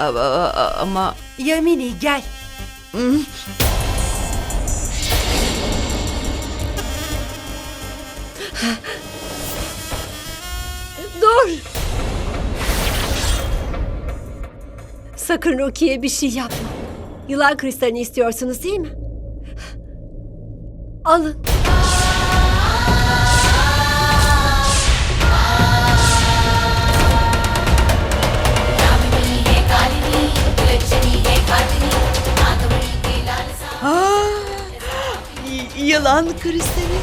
Ama, ama Yamini gel. Dur! Sakın Rukiye bir şey yapma. Yılan kristalini istiyorsunuz değil mi? Alın. Yılan kristali.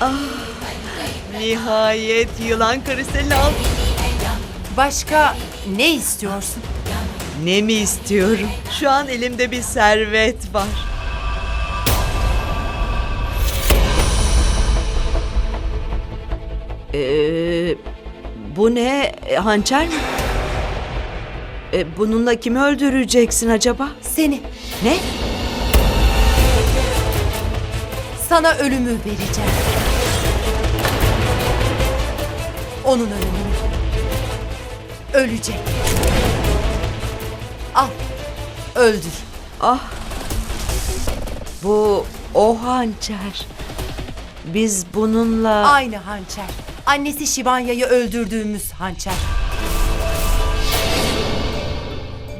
Ah, nihayet yılan kristalini al. Başka ne istiyorsun? Ne mi istiyorum? Şu an elimde bir servet var. Ee, bu ne? E, Hançer mi? E, bununla kimi öldüreceksin acaba? Seni. Ne? Sana ölümü vereceğim. Onun ölümünü. Ölecek. Al. Öldür. Ah. Bu o hançer. Biz bununla... Aynı hançer. Annesi Şivanya'yı öldürdüğümüz hançer.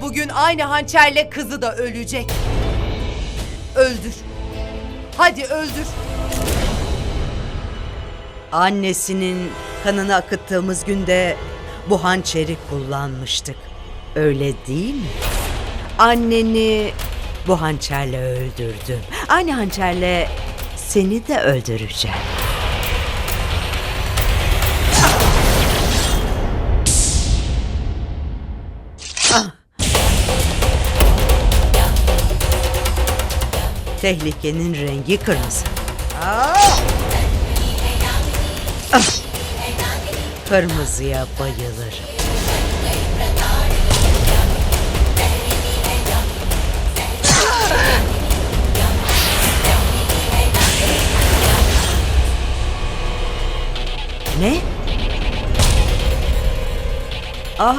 Bugün aynı hançerle kızı da ölecek. Öldür. Hadi öldür. Annesinin kanını akıttığımız günde bu hançeri kullanmıştık. Öyle değil mi? Anneni bu hançerle öldürdüm. Aynı hançerle seni de öldüreceğim. Tehlikenin rengi kırmızı. Ah! Kırmızıya bayılırım. Ne? Ah.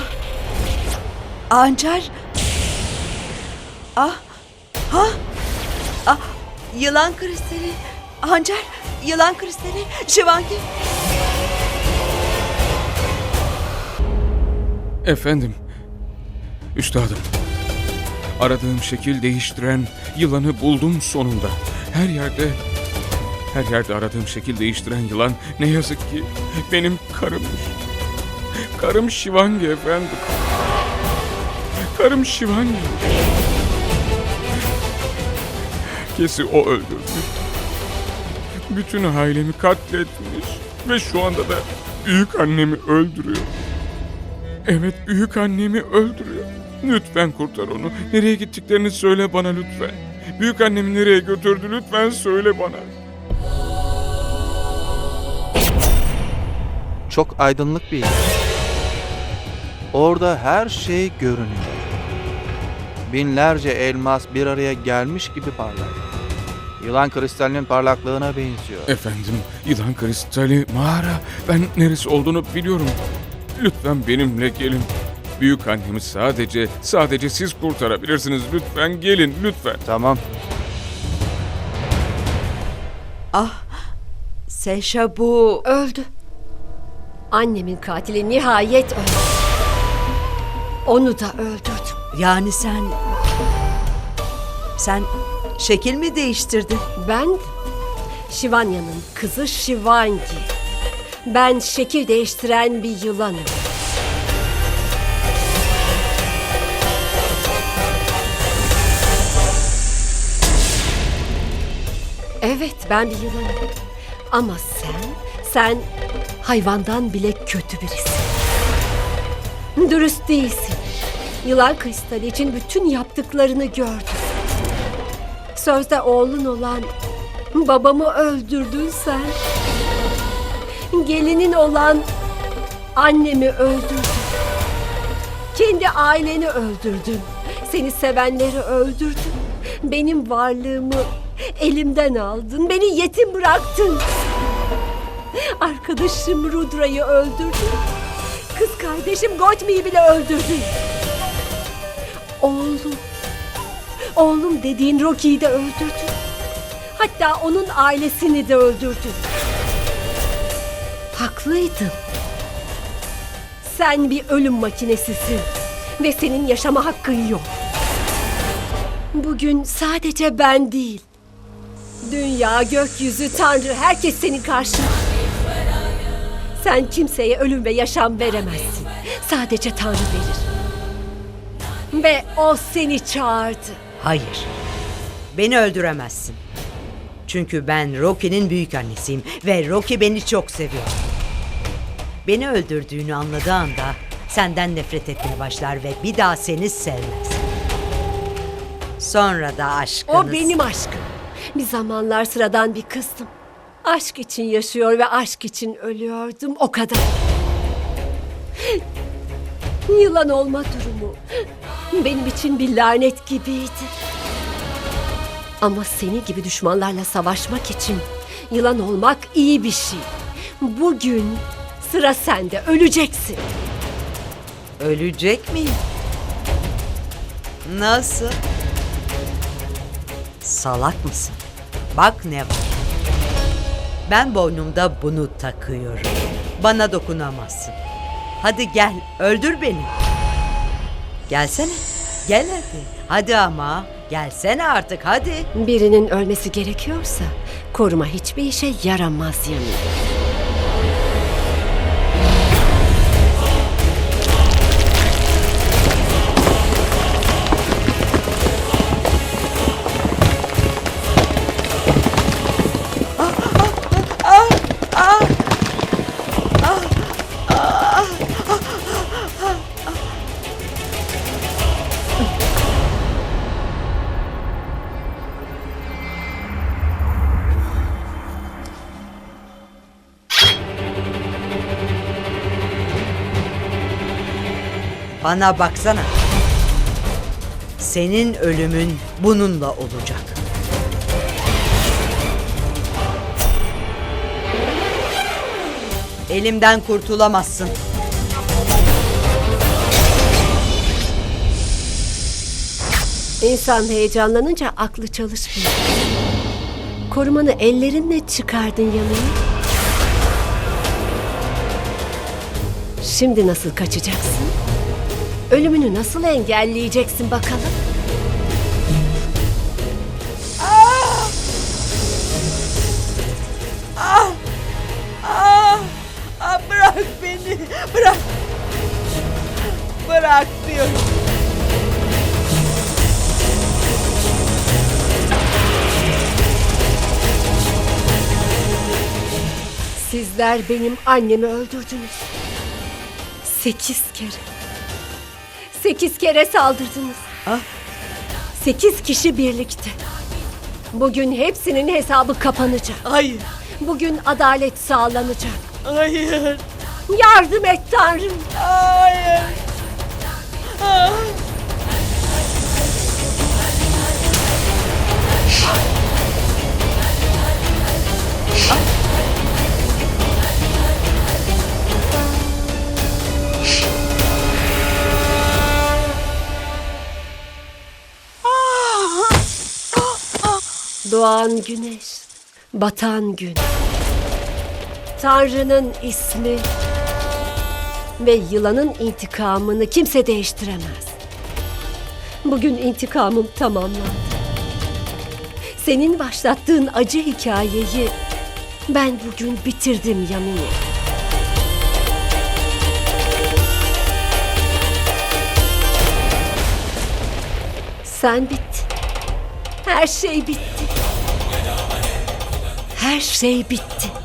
Ancar. Ah. Ha? Yılan kristali. Ancar. Yılan kristali. Şivangi. Efendim. Üstadım. Aradığım şekil değiştiren yılanı buldum sonunda. Her yerde her yerde aradığım şekil değiştiren yılan ne yazık ki benim karımmış. Karım Şivangi efendim. Karım Şivangi. Herkesi o öldürdü. Bütün ailemi katletmiş ve şu anda da büyük annemi öldürüyor. Evet büyük annemi öldürüyor. Lütfen kurtar onu. Nereye gittiklerini söyle bana lütfen. Büyük annemi nereye götürdü lütfen söyle bana. Çok aydınlık bir yer. Orada her şey görünüyor. Binlerce elmas bir araya gelmiş gibi parlar. Yılan kristalinin parlaklığına benziyor. Efendim yılan kristali mağara. Ben neresi olduğunu biliyorum. Lütfen benimle gelin. Büyük annemi sadece sadece siz kurtarabilirsiniz. Lütfen gelin lütfen. Tamam. Ah. Seşa bu... Öldü. Annemin katili nihayet öldü. Onu da öldürdüm. Yani sen... Sen şekil mi değiştirdin? Ben Şivanya'nın kızı Şivangi. Ben şekil değiştiren bir yılanım. Evet ben bir yılanım. Ama sen, sen hayvandan bile kötü birisin. Dürüst değilsin. Yılan kristali için bütün yaptıklarını gördüm. Sözde oğlun olan babamı öldürdün sen. Gelinin olan annemi öldürdün. Kendi aileni öldürdün. Seni sevenleri öldürdün. Benim varlığımı Elimden aldın, beni yetim bıraktın. Arkadaşım Rudra'yı öldürdün. Kız kardeşim Gotmi'yi bile öldürdün. Oğlum, oğlum dediğin Rocky'yi de öldürdün. Hatta onun ailesini de öldürdün. Haklıydın. Sen bir ölüm makinesisin ve senin yaşama hakkın yok. Bugün sadece ben değil. Dünya, gökyüzü, Tanrı herkes senin karşında. Sen kimseye ölüm ve yaşam veremezsin. Sadece Tanrı verir. Ve o seni çağırdı. Hayır. Beni öldüremezsin. Çünkü ben Rocky'nin büyük annesiyim ve Rocky beni çok seviyor. Beni öldürdüğünü anladığı anda senden nefret etmeye başlar ve bir daha seni sevmez. Sonra da aşkınız... O benim aşkım. Bir zamanlar sıradan bir kızdım. Aşk için yaşıyor ve aşk için ölüyordum. O kadar. Yılan olma durumu benim için bir lanet gibiydi. Ama seni gibi düşmanlarla savaşmak için yılan olmak iyi bir şey. Bugün sıra sende. Öleceksin. Ölecek miyim? Nasıl? Salak mısın? Bak ne var. Ben boynumda bunu takıyorum. Bana dokunamazsın. Hadi gel, öldür beni. Gelsene. Gel hadi. Hadi ama. Gelsene artık hadi. Birinin ölmesi gerekiyorsa koruma hiçbir işe yaramaz yanıyor. Bana baksana. Senin ölümün bununla olacak. Elimden kurtulamazsın. İnsan heyecanlanınca aklı çalışmıyor. Korumanı ellerinle çıkardın yanına. Şimdi nasıl kaçacaksın? Ölümünü nasıl engelleyeceksin bakalım? Aa, bırak beni. Bırak. Bırak diyorum. Sizler benim annemi öldürdünüz. Sekiz kere. Sekiz kere saldırdınız. Ah. Sekiz kişi birlikte. Bugün hepsinin hesabı kapanacak. Hayır. Bugün adalet sağlanacak. Hayır. Yardım et Tanrım. Hayır. Ah. Doğan güneş, batan gün. Tanrı'nın ismi ve yılanın intikamını kimse değiştiremez. Bugün intikamım tamamlandı. Senin başlattığın acı hikayeyi ben bugün bitirdim Yamini. Sen bittin. Her şey bitti. Her şey bitti.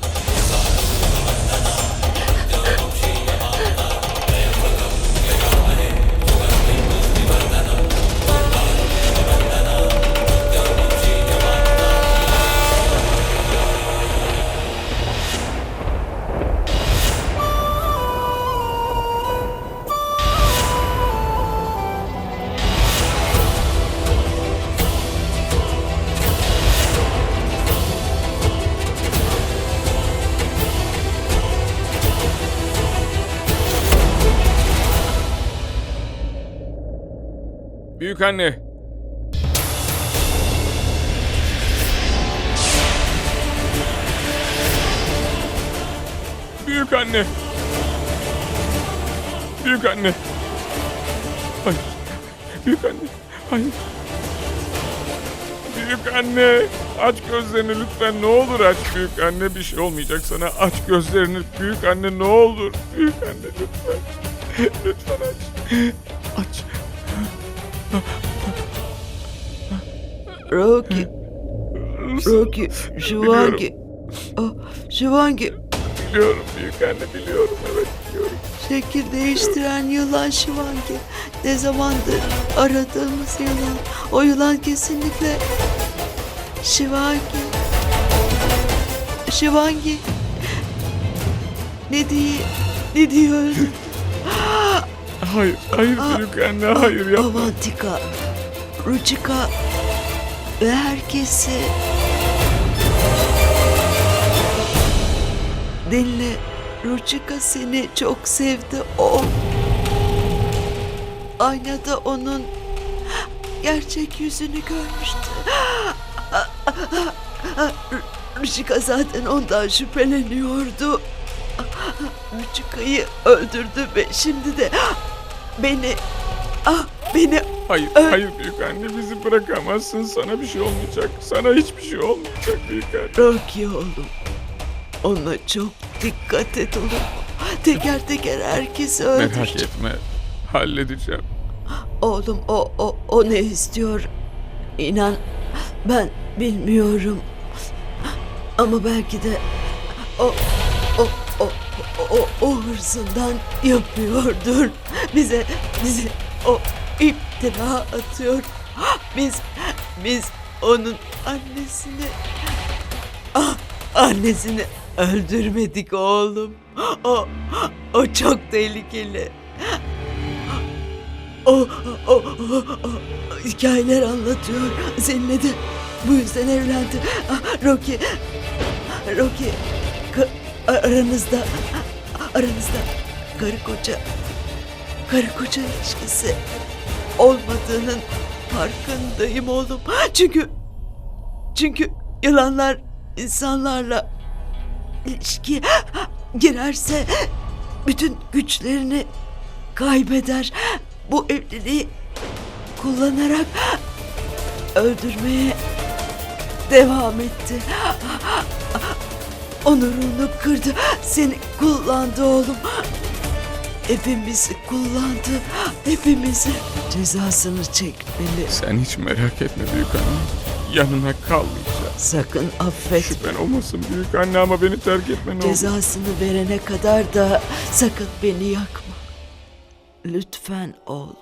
Büyük anne. Büyük anne. Büyük anne. Hayır. Büyük anne. Hayır. Büyük anne. Aç gözlerini lütfen ne olur aç büyük anne bir şey olmayacak sana aç gözlerini büyük anne ne olur büyük anne lütfen lütfen aç aç Rocky, Rocky, Shivangi. Oh, Shivangi, biliyorum büyük anne biliyorum evet biliyorum şekil değiştiren yılan Shivangi. Ne zamandır aradığımız yılan. O yılan kesinlikle Shivangi. Shivangi. Ne diye, ne diye öldü? Hayır hayır büyük anne hayır yapma Avantika, Ruchika ve herkesi dinle. Ruchika seni çok sevdi o. Aynada onun gerçek yüzünü görmüştü. Ruchika zaten ondan şüpheleniyordu. Ruchika'yı öldürdü ve şimdi de beni ah beni hayır Ö- hayır büyük anne bizi bırakamazsın sana bir şey olmayacak sana hiçbir şey olmayacak büyük anne Rocky oğlum. Ona çok dikkat et olur mu? Teker teker herkesi merak öldürecek. etme halledeceğim Oğlum o, o, o ne istiyor? İnan ben bilmiyorum. Ama belki de o, o, o, o, o hırsından yapıyordur. Bize, bize o iftira atıyor. Biz, biz onun annesini, ah, annesini öldürmedik oğlum. O, o çok tehlikeli. O, o, o, o, hikayeler anlatıyor. Seninle de bu yüzden evlendi. Ah, Rocky, Rocky, aranızda, aranızda karı koca, karı koca ilişkisi olmadığının farkındayım oğlum. Çünkü, çünkü yılanlar insanlarla ilişkiye girerse bütün güçlerini kaybeder. Bu evliliği kullanarak öldürmeye devam etti. Onurunu kırdı. Seni kullandı oğlum. Hepimizi kullandı. Hepimizi. Cezasını çekmeli. sen hiç merak etme büyük anne yanına kalmayacağım Sakın affetme. Şüphen olmasın büyük anne ama beni terk etme ne olur. Cezasını verene kadar da sakın beni yakma. Lütfen oğlum.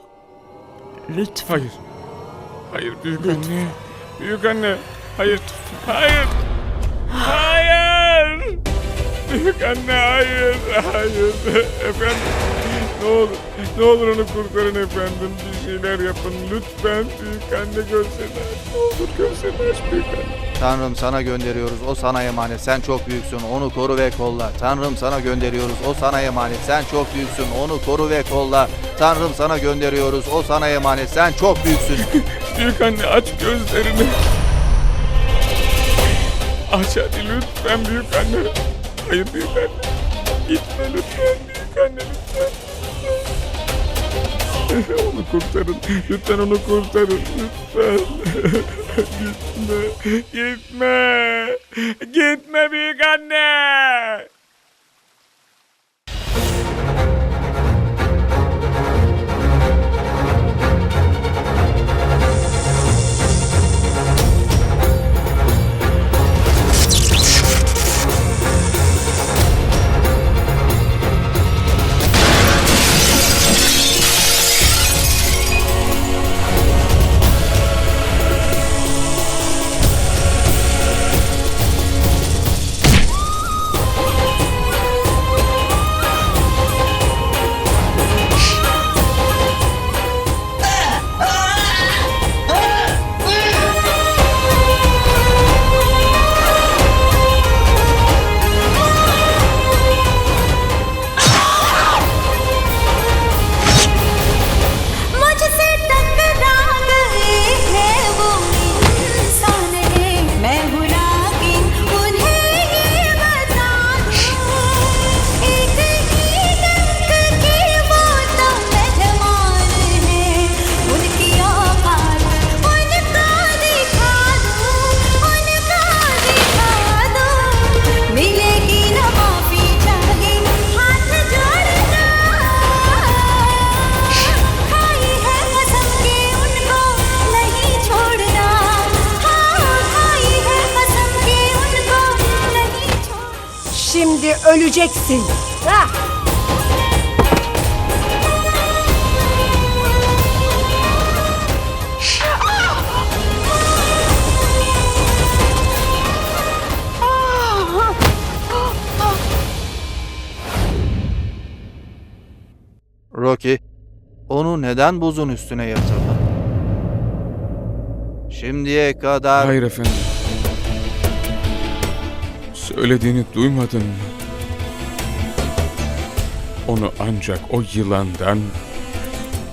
Lütfen. Hayır. Hayır büyük Lütfen. anne. Büyük anne. Hayır. Hayır. Hayır. Büyük anne hayır. Hayır. Efendim. Ne olur. Ne olur onu kurtarın efendim. Bir şeyler yapın. Lütfen büyük anne görsene. Ne olur aç büyük anne. Tanrım sana gönderiyoruz. O sana emanet. Sen çok büyüksün. Onu koru ve kolla. Tanrım sana gönderiyoruz. O sana emanet. Sen çok büyüksün. Onu koru ve kolla. Tanrım sana gönderiyoruz. O sana emanet. Sen çok büyüksün. Büyük anne aç gözlerini. Aç hadi lütfen büyük anne. Hayır büyük anne. Gitme lütfen büyük anne lütfen. Onu kurtarın. Lütfen onu kurtarın. Lütfen. Gitme. Gitme. Gitme büyük anne. Öleceksin. Ah! Rocky, onu neden buzun üstüne yatırdın? Şimdiye kadar... Hayır efendim. Söylediğini duymadın mı? Onu ancak o yılandan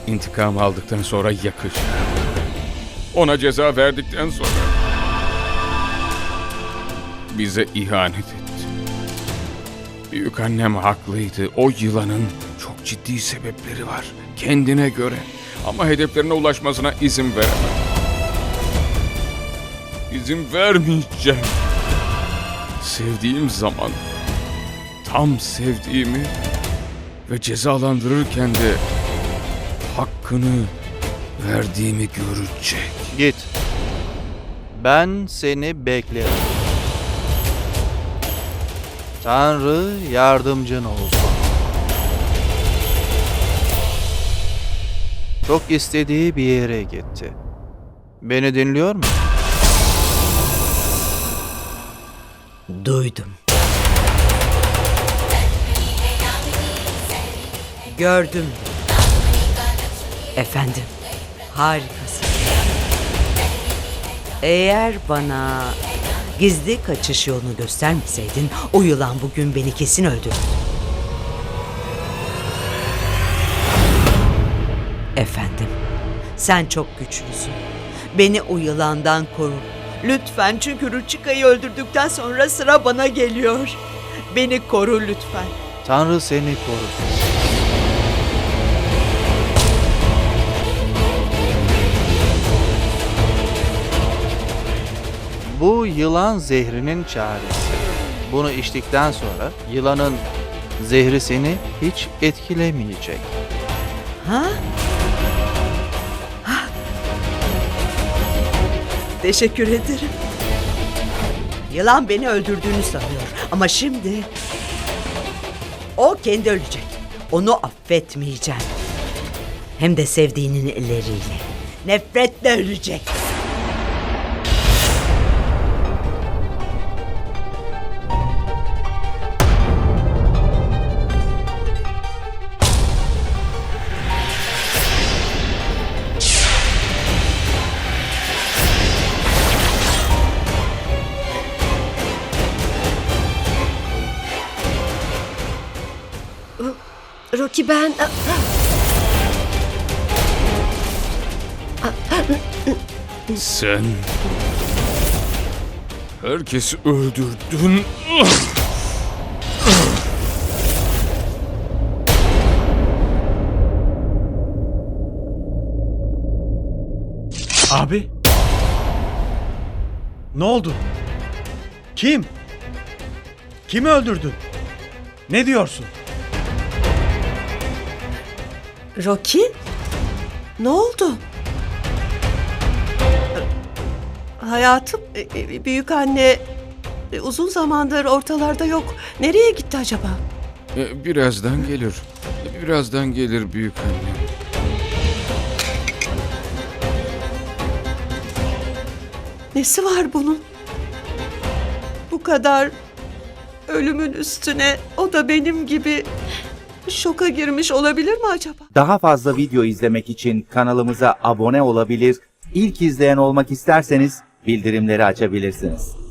intikam aldıktan sonra yakacağım. Ona ceza verdikten sonra bize ihanet etti. Büyük annem haklıydı. O yılanın çok ciddi sebepleri var. Kendine göre. Ama hedeflerine ulaşmasına izin veremem. İzin vermeyeceğim. Sevdiğim zaman tam sevdiğimi ve cezalandırırken de hakkını verdiğimi görecek. Git. Ben seni beklerim. Tanrı yardımcın olsun. Çok istediği bir yere gitti. Beni dinliyor mu? Duydum. Gördüm. Efendim, harikasın. Eğer bana gizli kaçış yolunu göstermeseydin, o yılan bugün beni kesin öldürürdü. Efendim, sen çok güçlüsün. Beni o yılandan koru. Lütfen çünkü Ruchika'yı öldürdükten sonra sıra bana geliyor. Beni koru lütfen. Tanrı seni korusun. Bu yılan zehrinin çaresi. Bunu içtikten sonra yılanın zehri seni hiç etkilemeyecek. Ha? Ha? Teşekkür ederim. Yılan beni öldürdüğünü sanıyor ama şimdi o kendi ölecek. Onu affetmeyeceğim. Hem de sevdiğinin elleriyle. Nefretle ölecek. Rocky ben... Sen herkesi öldürdün. Abi. Ne oldu? Kim? Kimi öldürdün? Ne diyorsun? Rocky? Ne oldu? Hayatım, e, e, büyük anne e, uzun zamandır ortalarda yok. Nereye gitti acaba? Birazdan gelir. Birazdan gelir büyük annem. Nesi var bunun? Bu kadar ölümün üstüne o da benim gibi şoka girmiş olabilir mi acaba? Daha fazla video izlemek için kanalımıza abone olabilir, ilk izleyen olmak isterseniz bildirimleri açabilirsiniz.